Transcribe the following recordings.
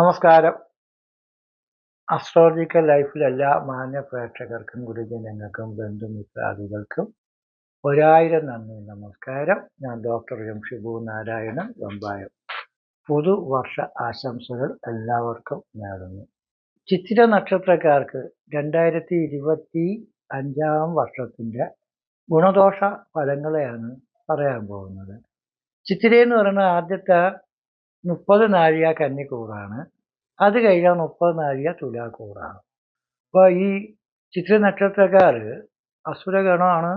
നമസ്കാരം. അസ്ട്രോളജിക്കൽ ലൈഫിൽ എല്ലാ മാന്യ പ്രേക്ഷകർക്കും ഗുരുജനങ്ങൾക്കും ബന്ധുമിത്രാദികൾക്കും ഒരായിരം നന്ദി നമസ്കാരം. ഞാൻ ഡോക്ടർ എം ഷിബു നാരായണൻ വെമ്പായം. പുതുവർഷ ആശംസകൾ എല്ലാവർക്കും നേടുന്നു ചിത്തിര നക്ഷത്രക്കാർക്ക് രണ്ടായിരത്തി ഇരുപത്തി അഞ്ചാം വർഷത്തിന്റെ ഗുണദോഷ ഫലങ്ങളെയാണ് പറയാൻ പോകുന്നത്. ചിത്തിര എന്ന് പറയുന്ന ആദ്യത്തെ മുപ്പത് നാഴിക കന്നിക്കൂറാണ്. അത് കഴിഞ്ഞാൽ മുപ്പത് നാഴിക തുലാക്കൂറാണ്. അപ്പോൾ ഈ ചിത്ര നക്ഷത്രക്കാർ അസുരഗണമാണ്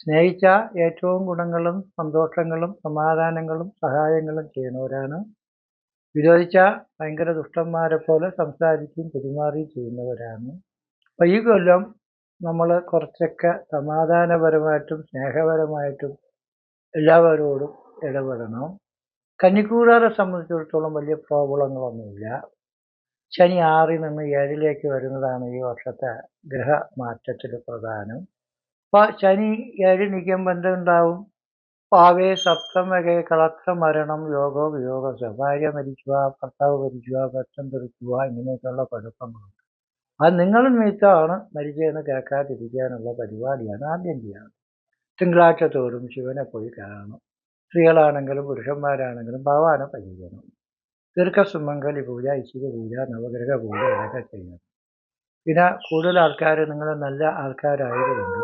സ്നേഹിച്ച ഏറ്റവും ഗുണങ്ങളും സന്തോഷങ്ങളും സമാധാനങ്ങളും സഹായങ്ങളും ചെയ്യുന്നവരാണ്. വിരോധിച്ച ഭയങ്കര ദുഷ്ടന്മാരെ പോലെ സംസാരിക്കുകയും പെരുമാറുകയും ചെയ്യുന്നവരാണ്. അപ്പോൾ ഈ കൊല്ലം നമ്മൾ കുറച്ചൊക്കെ സമാധാനപരമായിട്ടും സ്നേഹപരമായിട്ടും എല്ലാവരോടും ഇടപെടണം. കന്നിക്കൂറുകാരെ സംബന്ധിച്ചിടത്തോളം വലിയ പ്രോബ്ലങ്ങളൊന്നുമില്ല. ശനി ആറിൽ നിന്ന് ഏഴിലേക്ക് വരുന്നതാണ് ഈ വർഷത്തെ ഗ്രഹ മാറ്റത്തിൽ പ്രധാനം. അപ്പോൾ ശനി ഏഴ് നിൽക്കുമ്പോൾ എന്തുണ്ടാവും? പാവേ സപ്തമകെ കളത്ര മരണം യോഗോ വിയോഗ സ്വഭാര്യ മരിക്കുക ഭർത്താവ് മരിക്കുക ഭക്തം തെറിക്കുക ഇങ്ങനെയൊക്കെയുള്ള കുഴപ്പങ്ങളുണ്ട്. അത് നിങ്ങൾ നിമിത്തമാണ് മരിച്ചതെന്ന് കേൾക്കാതിരിക്കാനുള്ള പരിപാടിയാണ് ആദ്യം ചെയ്യുന്നത് തിങ്കളാഴ്ച തോറും ശിവനെ പോയി കാണണം. സ്ത്രീകളാണെങ്കിലും പുരുഷന്മാരാണെങ്കിലും ഭഗവാനെ പരിചരണം ദീർഘസുമംഗലി പൂജ ഐശ്വര്യ പൂജ നവഗ്രഹ പൂജ ഇതൊക്കെ ചെയ്യണം. പിന്നെ കൂടുതൽ ആൾക്കാർ നിങ്ങൾ നല്ല ആൾക്കാരായതുകൊണ്ട്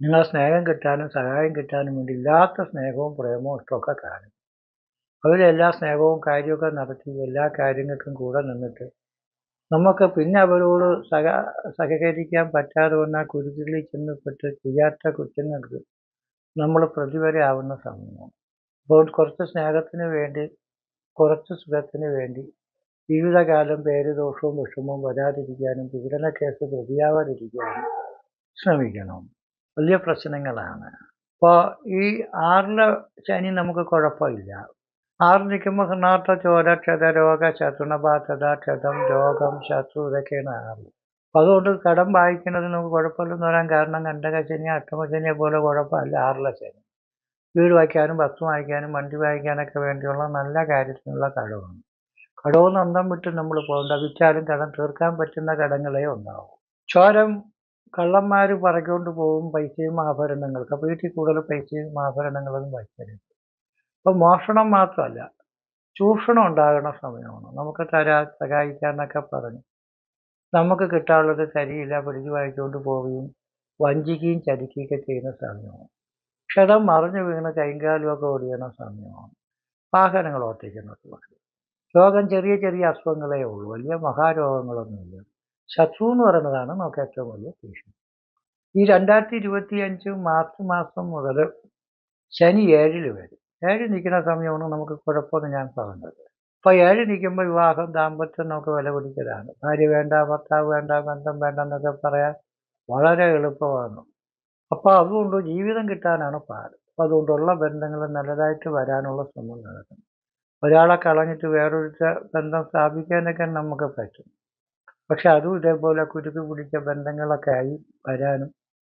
നിങ്ങളെ സ്നേഹം കിട്ടാനും സഹായം കിട്ടാനും വേണ്ടി ഇല്ലാത്ത സ്നേഹവും പ്രേമവും ഇഷ്ടമൊക്കെ കാണും. അവരെല്ലാ സ്നേഹവും കാര്യമൊക്കെ നടത്തി എല്ലാ കാര്യങ്ങൾക്കും കൂടെ നിന്നിട്ട് നമുക്ക് പിന്നെ അവരോട് സഹ സഹകരിക്കാൻ പറ്റാതെ വന്നാൽ കുരുതികളിൽ ചെന്നപ്പെട്ട് ചെയ്യാത്ത കുറ്റങ്ങൾക്ക് നമ്മൾ പ്രതിവരയാവുന്ന സമയമാണ് അപ്പോൾ കുറച്ച് സ്നേഹത്തിന് വേണ്ടി കുറച്ച് സുഖത്തിന് വേണ്ടി ജീവിതകാലം പേര് ദോഷവും വിഷമവും വരാതിരിക്കാനും പീഡന കേസ് പ്രതിയാവാതിരിക്കാനും ശ്രമിക്കണം. വലിയ പ്രശ്നങ്ങളാണ്. അപ്പോൾ ഈ ആറിലെ ശനി നമുക്ക് കുഴപ്പമില്ല. ആറ് നിൽക്കുമ്പോൾ ഹൃണാർത്ഥ ചോര ക്ഷത രോഗ ശത്രുണബാധത ക്ഷതം രോഗം ശത്രു ഇതൊക്കെയാണ് ആറ്. അപ്പം അതുകൊണ്ട് കടം വായിക്കുന്നത് നമുക്ക് കുഴപ്പമില്ലെന്ന് പറയാൻ കാരണം കണ്ടകശനി അഷ്ടമശനിയെ പോലെ കുഴപ്പമില്ല. ആറില ശനി. വീട് വായിക്കാനും ബസ് വായിക്കാനും വണ്ടി വായിക്കാനൊക്കെ വേണ്ടിയുള്ള നല്ല കാര്യത്തിനുള്ള കടമാണ്. കടവും അന്തം വിട്ട് നമ്മൾ പോകേണ്ട. വിറ്റാലും കടം തീർക്കാൻ പറ്റുന്ന കടങ്ങളേ ഉണ്ടാവും. ചോരം കള്ളന്മാർ പറക്കൊണ്ട് പോകും പൈസയും ആഭരണങ്ങൾക്ക്. അപ്പോൾ വീട്ടിൽ കൂടുതൽ പൈസയും ആഭരണങ്ങളും വയ്ക്കരുത് അപ്പോൾ മോഷണം മാത്രമല്ല ചൂഷണം ഉണ്ടാകുന്ന സമയമാണ്. നമുക്ക് തരാ സഹായിക്കാന്നൊക്കെ പറഞ്ഞു നമുക്ക് കിട്ടാനുള്ളത് തരിയില്ല പിടിച്ചു വായിച്ചുകൊണ്ട് പോവുകയും വഞ്ചിക്കുകയും ചതിക്കുകയൊക്കെ ചെയ്യുന്ന സമയമാണ്. ക്ഷതം മറിഞ്ഞു വീണ് കൈകാലുമൊക്കെ ഓടിയണ സമയമാണ്. വാഹനങ്ങൾ ഓട്ടിക്കുന്നത് രോഗം ചെറിയ ചെറിയ അസുഖങ്ങളേ ഉള്ളൂ. വലിയ മഹാരോഗങ്ങളൊന്നുമില്ല. ശത്രു എന്ന് പറയുന്നതാണ് നമുക്ക് ഏറ്റവും വലിയ ഭീഷണി. ഈ രണ്ടായിരത്തി ഇരുപത്തി അഞ്ച് മാർച്ച് മാസം മുതൽ ശനി ഏഴിൽ വരും. ഏഴ് നിൽക്കുന്ന സമയമാണ് നമുക്ക് കുഴപ്പമെന്ന് ഞാൻ പറഞ്ഞത്. അപ്പോൾ ഏഴ് നിൽക്കുമ്പോൾ വിവാഹം ദാമ്പത്യം നമുക്ക് വില പിടിക്കലാണ്. ഭാര്യ വേണ്ട ഭർത്താവ് വേണ്ട ബന്ധം വേണ്ട എന്നൊക്കെ പറയാൻ വളരെ എളുപ്പമാണ്. അപ്പോൾ അതുകൊണ്ട് ജീവിതം കിട്ടാനാണ് പാട്. അപ്പോൾ അതുകൊണ്ടുള്ള ബന്ധങ്ങൾ നല്ലതായിട്ട് വരാനുള്ള ശ്രമം നടക്കണം. ഒരാളെ കളഞ്ഞിട്ട് വേറൊരു ബന്ധം സ്ഥാപിക്കാനൊക്കെ നമുക്ക് പറ്റും. പക്ഷെ അതും ഇതേപോലെ കുരുക്ക് പിടിച്ച ബന്ധങ്ങളൊക്കെ ആയി വരാനും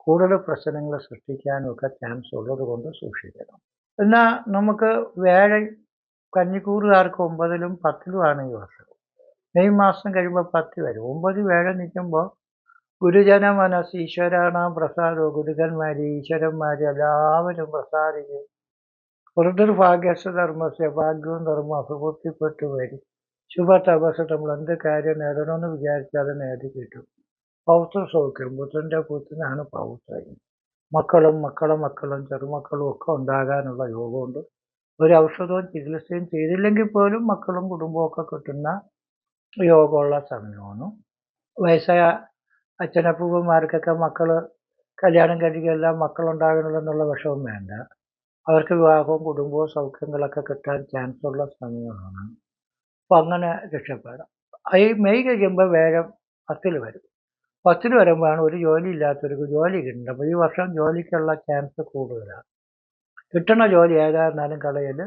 കൂടുതൽ പ്രശ്നങ്ങൾ സൃഷ്ടിക്കാനും ഒക്കെ ചാൻസ് ഉള്ളത് കൊണ്ട് സൂക്ഷിക്കണം. എന്നാൽ നമുക്ക് വേഴ കന്നിക്കൂറുകാർക്ക് ഒമ്പതിലും പത്തിലുമാണ് ഈ വർഷം. മെയ് മാസം കഴിയുമ്പോൾ പത്ത് വരും. ഒമ്പത് വേഴ നിൽക്കുമ്പോൾ ഗുരുജന മനസ് ഈശ്വരാണാം പ്രസാദോ. ഗുരുക്കന്മാർ ഈശ്വരന്മാർ എല്ലാവരും പ്രസാദിക്കും. വൃദ്ധർഭാഗ്യസ് ധർമ്മസ്യ ഭാഗ്യവും ധർമ്മം അഭിവൃദ്ധിപ്പെട്ടു വരും. ശുഭ തപസ് നമ്മൾ എന്ത് കാര്യം നേടണമെന്ന് വിചാരിച്ചാൽ അത് നേടി കിട്ടും. പൗത്ര സൗഖ്യം. പുത്രന്റെ പുത്രനാണ് പൗത്രം. മക്കളും മക്കളും മക്കളും ചെറുമക്കളും ഒക്കെ ഉണ്ടാകാനുള്ള യോഗമുണ്ട്. ഒരു ഔഷധവും ചികിത്സയും ചെയ്തില്ലെങ്കിൽ പോലും മക്കളും കുടുംബവും ഒക്കെ കിട്ടുന്ന യോഗമുള്ള സമയമാണ്. വയസ്സായ അച്ഛനപ്പൂപ്പന്മാർക്കൊക്കെ മക്കൾ കല്യാണം കഴിക്കുകയെല്ലാം മക്കളുണ്ടാകണമെന്നുള്ള വിഷമം വേണ്ട. അവർക്ക് വിവാഹവും കുടുംബവും സൗഖ്യങ്ങളൊക്കെ കിട്ടാൻ ചാൻസ് ഉള്ള സമയമാണ്. അപ്പം അങ്ങനെ രക്ഷപ്പെടാം. ഈ മെയ് കഴിയുമ്പോൾ വേഗം പത്തിൽ വരും. പത്തിൽ വരുമ്പോഴാണ് ഒരു ജോലി ഇല്ലാത്തവർക്ക് ജോലി കിട്ടുന്നത്. അപ്പോൾ ഈ വർഷം ജോലിക്കുള്ള ചാൻസ് കൂടുതലാണ്. കിട്ടുന്ന ജോലി ഏതായിരുന്നാലും കളയിൽ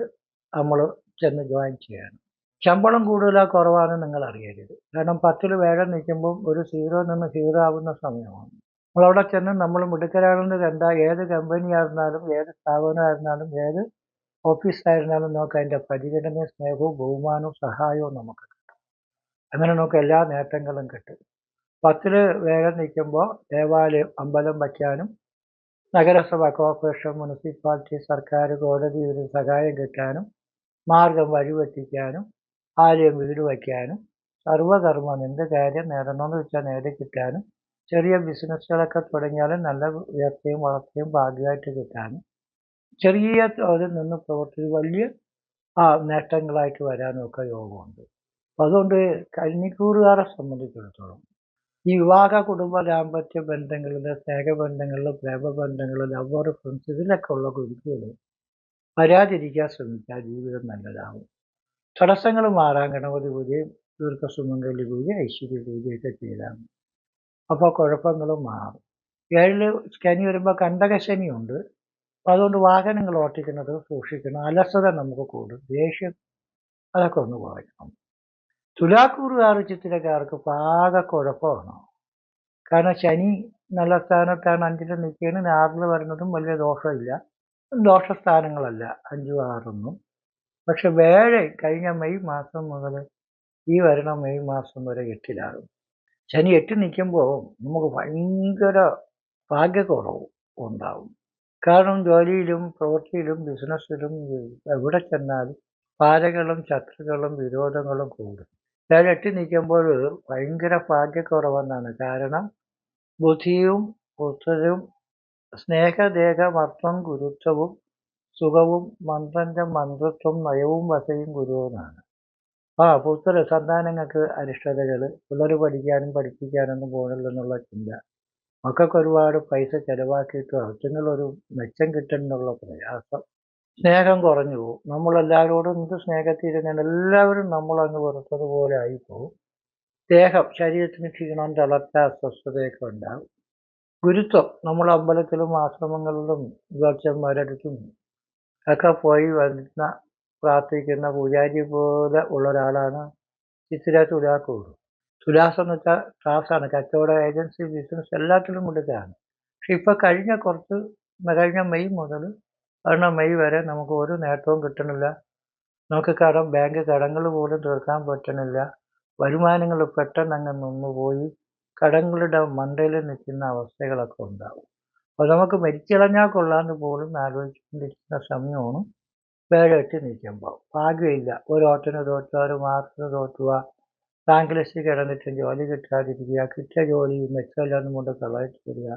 നമ്മൾ ചെന്ന് ജോയിൻ ചെയ്യണം. ശമ്പളം കൂടുതലാ കുറവാണ് നിങ്ങൾ അറിയരുത് കാരണം പത്തിൽ വേഗം നിൽക്കുമ്പം ഒരു സീറോ നിന്ന് സീറോ ആവുന്ന സമയമാണ്. നമ്മളവിടെ ചെന്ന് നമ്മൾ മിടുക്കരാണെന്ന് കണ്ട ഏത് കമ്പനി ആയിരുന്നാലും ഏത് സ്ഥാപനമായിരുന്നാലും ഏത് ഓഫീസായിരുന്നാലും നമുക്ക് അതിന്റെ പരിഗണനയും സ്നേഹവും ബഹുമാനവും സഹായവും നമുക്ക് കിട്ടും. അങ്ങനെ നമുക്ക് എല്ലാ നേട്ടങ്ങളും കിട്ടും. പത്തിൽ വേഗം നിൽക്കുമ്പോൾ ദേവാലയം അമ്പലം വയ്ക്കാനും നഗരസഭ കോർപ്പറേഷൻ മുനിസിപ്പാലിറ്റി സർക്കാർ കോടതി ഒരു സഹായം കിട്ടാനും മാർഗം വഴിവെട്ടിക്കാനും ആലയം വീട് വയ്ക്കാനും സർവകർമ്മം എന്ത് കാര്യം നേടണമെന്ന് വെച്ചാൽ നേടിക്കിട്ടാനും ചെറിയ ബിസിനസ്സുകളൊക്കെ തുടങ്ങിയാലും നല്ല ഉയർച്ചയും വളർച്ചയും ഭാഗ്യമായിട്ട് കിട്ടാനും ചെറിയ തോതിൽ നിന്ന് പ്രവർത്തി വലിയ ആ നേട്ടങ്ങളായിട്ട് വരാനും ഒക്കെ യോഗമുണ്ട്. അപ്പോൾ അതുകൊണ്ട് കന്നിക്കൂറുകാരെ സംബന്ധിച്ചിടത്തോളം ഈ വിവാഹ കുടുംബ ദാമ്പത്യ ബന്ധങ്ങളിൽ സ്നേഹബന്ധങ്ങളിൽ പ്രേമബന്ധങ്ങളിൽ ലവർ ഫ്രണ്ട്സ് ഇതിലൊക്കെ ഉള്ള കുരുക്കുകൾ വരാതിരിക്കാൻ ശ്രമിച്ചാൽ ജീവിതം നല്ലതാവും. തടസ്സങ്ങൾ മാറാൻ ഗണപതി പൂജയും ദീർഘസുമംഗലി പൂജ ഐശ്വര്യ പൂജയൊക്കെ ചെയ്താൽ മതി. അപ്പോൾ കുഴപ്പങ്ങളും മാറും. ഏഴിൽ ശനി വരുമ്പോൾ കണ്ടകശനിയുണ്ട്. അപ്പോൾ അതുകൊണ്ട് വാഹനങ്ങൾ ഓട്ടിക്കുന്നത് സൂക്ഷിക്കണം. അലസത നമുക്ക് കൂടും. ദേഷ്യം അതൊക്കെ ഒന്ന് കുറയ്ക്കണം. തുലാക്കൂറുകാർ ചിത്തിരക്കാർക്ക് പാക കുഴപ്പമാണ്. കാരണം ശനി നല്ല സ്ഥാനത്താണ് അഞ്ചിൽ നിൽക്കുകയാണ്. ആറിൽ വരുന്നതും വലിയ ദോഷമില്ല. ദോഷസ്ഥാനങ്ങളല്ല. അഞ്ചും ആറൊന്നും. പക്ഷെ വേഴ കഴിഞ്ഞ മെയ് മാസം മുതൽ ഈ വരുന്ന മെയ് മാസം വരെ എട്ടിലാകും. ശനി എട്ട് നിൽക്കുമ്പോൾ നമുക്ക് ഭയങ്കര ഭാഗ്യക്കുറവ് ഉണ്ടാവും. കാരണം ജോലിയിലും പ്രവൃത്തിയിലും ബിസിനസ്സിലും എവിടെ ചെന്നാലും പാരകളും ശത്രുക്കളും വിരോധങ്ങളും കൂടും. ഞാൻ എട്ടി നിൽക്കുമ്പോൾ ഭയങ്കര ഭാഗ്യക്കുറവെന്നാണ്. കാരണം ബുദ്ധിയും പുത്രരും സ്നേഹദേഹമർത്ഥം ഗുരുത്വവും സുഖവും മന്ത്രന്റെ മന്ത്രത്വം നയവും വസയും ഗുരുവെന്നാണ് ആ പുത്ര സന്താനങ്ങൾക്ക് അരിഷ്ടതകൾ പിള്ളേർ പഠിക്കാനും പഠിപ്പിക്കാനൊന്നും പോകണില്ലെന്നുള്ള ചിന്ത. മക്കൾക്ക് ഒരുപാട് പൈസ ചിലവാക്കിയിട്ട് അച്ഛനുള്ളൊരു മെച്ചം കിട്ടണമെന്നുള്ള പ്രയാസം. സ്നേഹം കുറഞ്ഞു പോകും നമ്മളെല്ലാവരോടും എന്ത് സ്നേഹത്തിരുന്നാൽ എല്ലാവരും നമ്മളങ്ങ് വെറുത്തതുപോലെ ആയിപ്പോവും. ദേഹം ശരീരത്തിന് ക്ഷീണം തളർച്ച അസ്വസ്ഥതയൊക്കെ ഉണ്ടാകും ഗുരുത്വം നമ്മൾ അമ്പലത്തിലും ആശ്രമങ്ങളിലും ഗോക്ഷന്മാരടുത്തും ഒക്കെ പോയി വരുന്ന പ്രാർത്ഥിക്കുന്ന പൂജാരി പോലെ ഉള്ള ഒരാളാണ് ചിത്തിര തുലാക്കൂട്. തുലാസ് എന്ന് വെച്ചാൽ ക്ലാസ്സാണ് കച്ചവട ഏജൻസി ബിസിനസ് എല്ലാത്തിലും കൊടുക്കുകയാണ് പക്ഷെ ഇപ്പം കഴിഞ്ഞ കുറച്ച് കഴിഞ്ഞ മെയ് മുതൽ കാരണം മെയ് വരെ നമുക്ക് ഒരു നേട്ടവും കിട്ടണില്ല. നമുക്ക് കടം ബാങ്ക് കടങ്ങൾ പോലും തീർക്കാൻ പറ്റണില്ല. വരുമാനങ്ങൾ പെട്ടെന്ന് അങ്ങ് നിന്നുപോയി. കടങ്ങളുടെ മണ്ടയിൽ നിൽക്കുന്ന അവസ്ഥകളൊക്കെ ഉണ്ടാവും. അപ്പോൾ നമുക്ക് മരിച്ചിളഞ്ഞാൽ കൊള്ളാന്ന് പോലും ആലോചിച്ചുകൊണ്ടിരിക്കുന്ന സമയമാണ്. വേഴെട്ട് നിൽക്കുമ്പോൾ ഭാഗ്യമില്ല. ഒരു ഓട്ടിന് തോറ്റുക ഒരു മാർക്കിന് തോറ്റുക. റാങ്ക് ലിസ്റ്റ് കിടന്നിട്ട് ജോലി കിട്ടാതിരിക്കുക. കിട്ടിയ ജോലി മെച്ചമില്ലാന്ന് കൊണ്ട് കളയിട്ട് വരിക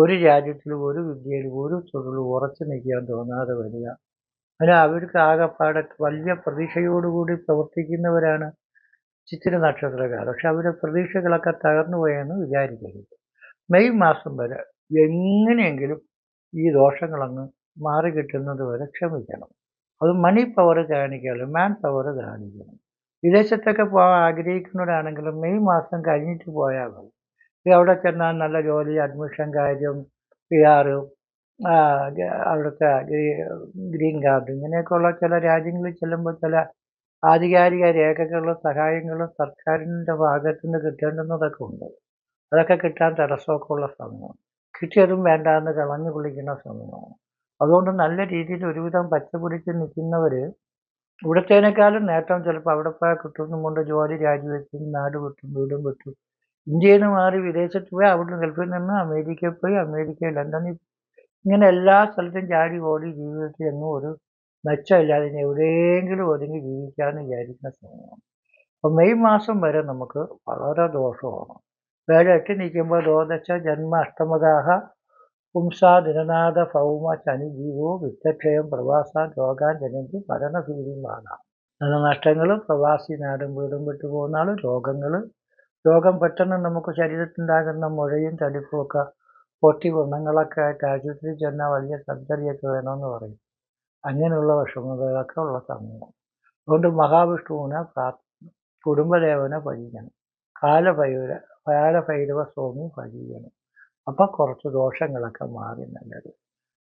ഒരു രാജ്യത്തിലും ഒരു വിദ്യയിലും ഒരു തൊഴിലും ഉറച്ചു നിൽക്കാൻ തോന്നാതെ വരിക. അതിന് അവർക്ക് ആകെപ്പാടെ വലിയ പ്രതീക്ഷയോടുകൂടി പ്രവർത്തിക്കുന്നവരാണ് ചിത്തിര നക്ഷത്രക്കാർ. പക്ഷെ അവരുടെ പ്രതീക്ഷകളൊക്കെ തകർന്നു പോയെന്ന് വിചാരിക്കരുത്. മെയ് മാസം വരെ എങ്ങനെയെങ്കിലും ഈ ദോഷങ്ങളങ്ങ് മാറി കിട്ടുന്നത് വരെ ക്ഷമിക്കണം. അത് മണി പവർ കാണിക്കണം മാൻ പവർ കാണിക്കണം. വിദേശത്തൊക്കെ പോകാൻ ആഗ്രഹിക്കുന്നവരാണെങ്കിലും മെയ് മാസം കഴിഞ്ഞിട്ട് പോയാൽ മതി. ഈ അവിടെ ചെന്നാൽ നല്ല ജോലി അഡ്മിഷൻ കാര്യം പി ആറ് അവിടുത്തെ ഗ്രീൻ കാർഡ് ഇങ്ങനെയൊക്കെയുള്ള ചില രാജ്യങ്ങളിൽ ചെല്ലുമ്പോൾ ചില ആധികാരിക രേഖകളും സഹായങ്ങളും സർക്കാരിന്റെ ഭാഗത്തു നിന്ന് കിട്ടേണ്ടുന്നതൊക്കെ ഉണ്ട്. അതൊക്കെ കിട്ടാൻ തടസ്സമൊക്കെ ഉള്ള സമയമാണ്. കിട്ടിയതും വേണ്ട എന്ന് കളഞ്ഞു കുളിക്കുന്ന സമയമാണ്. അതുകൊണ്ട് നല്ല രീതിയിൽ ഒരുവിധം പച്ചപിടിച്ച് നിൽക്കുന്നവർ ഇവിടത്തേനേക്കാളും നേട്ടം ചിലപ്പോൾ അവിടെ പോയാൽ കിട്ടുമെന്നും കൊണ്ട് ജോലി രാജിവെച്ചും നാട് വിട്ടും വീടും വിട്ടും. ഇന്ത്യയിൽ നിന്ന് മാറി വിദേശത്ത് പോയി അവിടുന്ന് ഗൾഫിൽ നിന്ന് അമേരിക്കയിൽ പോയി അമേരിക്കയിൽ ലണ്ടനിൽ ഇങ്ങനെ എല്ലാ സ്ഥലത്തും ചാടി ഓടി ജീവിതത്തിൽ എങ്ങും ഒരു മെച്ചമില്ലാതെ എവിടെയെങ്കിലും ഒതുങ്ങി ജീവിക്കാമെന്ന് വിചാരിക്കുന്ന സമയമാണ്. അപ്പം മെയ് മാസം വരെ നമുക്ക് വളരെ ദോഷമാണ്. വേറെ എട്ടി നിൽക്കുമ്പോൾ ദോദശ ജന്മ അഷ്ടമദാഹ പുംസാ ദിനനാഥ ഭൗമ ശനിജീവോ വിത്തക്ഷയം പ്രവാസ രോഗാൻ ജനന്തി ആകാം ധനനഷ്ടങ്ങൾ പ്രവാസി നാടും വീടും വിട്ടു പോകുന്ന ആൾ രോഗങ്ങൾ രോഗം പെട്ടെന്ന് നമുക്ക് ശരീരത്തിലുണ്ടാകുന്ന മുഴയും തടിപ്പും ഒക്കെ പൊട്ടി വ്രണങ്ങളൊക്കെ ആയിട്ട് ആശുപത്രിയിൽ ചെന്നാൽ വലിയ സർജറിയൊക്കെ വേണമെന്ന് പറയും. അങ്ങനെയുള്ള വിഷമതകളൊക്കെ ഉള്ള സമയമാണ്. അതുകൊണ്ട് മഹാവിഷ്ണുവിനെ പ്രാർത്ഥന കുടുംബദേവനെ ഭജിക്കണം കാലഭൈര കാലഭൈരവ സ്വാമി പഴിയണം അപ്പം കുറച്ച് ദോഷങ്ങളൊക്കെ മാറി നല്ലത്.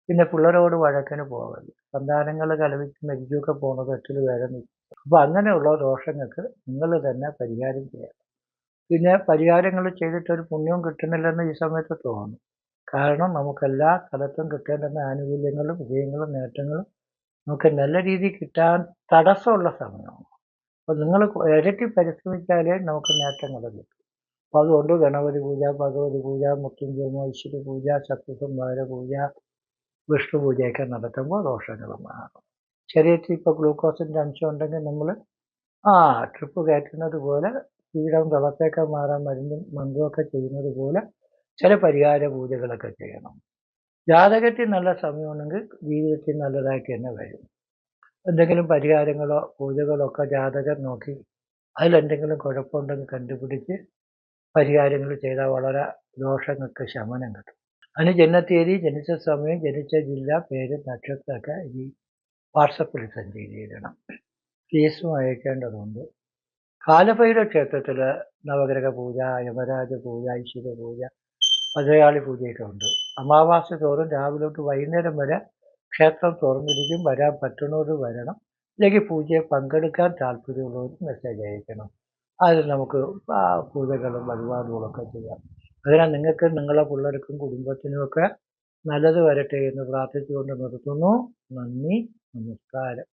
പിന്നെ പിള്ളേരോട് വഴക്കിന് പോകരുത്. സന്താനങ്ങൾ കലവിച്ച് മരിക്കുകയൊക്കെ പോകുന്നത് എട്ടിൽ വേറെ നിൽക്കും. അപ്പം അങ്ങനെയുള്ള ദോഷങ്ങൾക്ക് നിങ്ങൾ തന്നെ പരിഹാരം ചെയ്യണം. പിന്നെ പരിഹാരങ്ങൾ ചെയ്തിട്ട് ഒരു പുണ്യവും കിട്ടുന്നില്ലെന്ന് ഈ സമയത്ത് തോന്നുന്നു. കാരണം നമുക്കെല്ലാ സ്ഥലത്തും കിട്ടേണ്ടുന്ന ആനുകൂല്യങ്ങളും വിജയങ്ങളും നേട്ടങ്ങളും നമുക്ക് നല്ല രീതിയിൽ കിട്ടാൻ തടസ്സമുള്ള സമയമാണ്. അപ്പോൾ നിങ്ങൾ ഇരട്ടി പരിശ്രമിച്ചാലേ നമുക്ക് നേട്ടങ്ങൾ കിട്ടും. അപ്പോൾ അതുകൊണ്ട് ഗണപതി പൂജ ഭഗവതി പൂജ മൃത്യുഞ്ജയ ഐശ്വര്യ പൂജ ശത്രുസംഹാര പൂജ വിഷ്ണു പൂജയൊക്കെ നടത്തുമ്പോൾ ദോഷങ്ങൾ മാറും. ശരീരത്തിൽ ഇപ്പോൾ ഗ്ലൂക്കോസിന്റെ അംശം ഉണ്ടെങ്കിൽ നമ്മൾ ആ ട്രിപ്പ് കയറ്റുന്നത് പോലെ ക്ഷീണം തിളപ്പൊക്കെ മാറാൻ മരുന്നും മന്ത്രമൊക്കെ ചെയ്യുന്നത് പോലെ ചില പരിഹാര പൂജകളൊക്കെ ചെയ്യണം. ജാതകത്തിൽ നല്ല സമയമുണ്ടെങ്കിൽ ജീവിതത്തിൽ നല്ലതായിട്ട് തന്നെ വരും. എന്തെങ്കിലും പരിഹാരങ്ങളോ പൂജകളോ ഒക്കെ ജാതകം നോക്കി അതിലെന്തെങ്കിലും കുഴപ്പമുണ്ടെങ്കിൽ കണ്ടുപിടിച്ച് പരിഹാരങ്ങൾ ചെയ്താൽ വളരെ ദോഷങ്ങൾക്ക് ശമനം കിട്ടും. അതിന് ജനത്തീയതി ജനിച്ച സമയം ജനിച്ച ജില്ല പേര് നക്ഷത്രമൊക്കെ ഈ വാട്സപ്പിൽ സെൻഡ് ചെയ്തിടണം ഫീസും അയക്കേണ്ടതുണ്ട് കാലഭൈരവ ക്ഷേത്രത്തിൽ നവഗ്രഹ പൂജ യമരാജ പൂജ ഐശ്വര്യ പൂജ ഭദ്രകാളി പൂജയൊക്കെ ഉണ്ട്. അമാവാസി തോറും രാവിലെ തൊട്ട് വൈകുന്നേരം വരെ ക്ഷേത്രം തുറന്നിരിക്കും. വരാൻ പറ്റുന്നവർ വരണം. അല്ലെങ്കിൽ പൂജയെ പങ്കെടുക്കാൻ താല്പര്യമുള്ളവർ മെസ്സേജ് അയക്കണം. അതിൽ നമുക്ക് പൂജകളും വഴിപാടുകളൊക്കെ ചെയ്യാം. അതിനാൽ നിങ്ങൾക്ക് നിങ്ങളെ പിള്ളേർക്കും കുടുംബത്തിനുമൊക്കെ നല്ലത് വരട്ടെ എന്ന് പ്രാർത്ഥിച്ചുകൊണ്ട് നിർത്തുന്നു. നന്ദി. നമസ്കാരം.